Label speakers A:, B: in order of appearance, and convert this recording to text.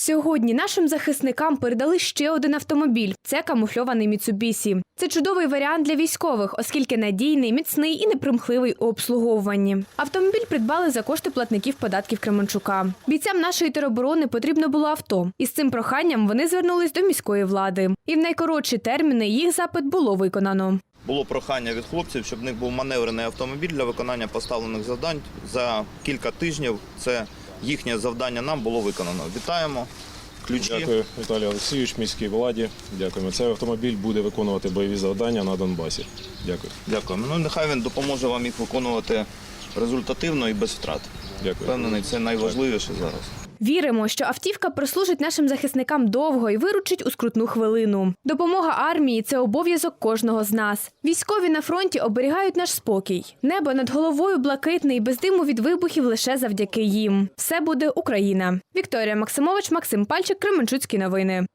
A: Сьогодні нашим захисникам передали ще один автомобіль. Це камуфльований Міцубісі. Це чудовий варіант для військових, оскільки надійний, міцний і непримхливий у обслуговуванні. Автомобіль придбали за кошти платників податків Кременчука. Бійцям нашої тероборони потрібно було авто. І з цим проханням вони звернулись до міської влади. І в найкоротші терміни їх запит було виконано.
B: Було прохання від хлопців, щоб в них був маневрений автомобіль для виконання поставлених завдань. За кілька тижнів це їхнє завдання нам було виконано. Вітаємо. Ключі.
C: Дякую, Віталій Олексійович, міській владі. Дякуємо. Цей автомобіль буде виконувати бойові завдання на Донбасі. Дякую.
B: Дякуємо. Ну нехай він допоможе вам їх виконувати результативно і без втрат.
C: Дякую.
B: Впевнений, це найважливіше зараз.
A: Віримо, що автівка прослужить нашим захисникам довго і виручить у скрутну хвилину. Допомога армії це обов'язок кожного з нас. Військові на фронті оберігають наш спокій. Небо над головою блакитне і без диму від вибухів лише завдяки їм. Все буде Україна. Вікторія Максимович, Максим Пальчик, Кременчуцькі новини.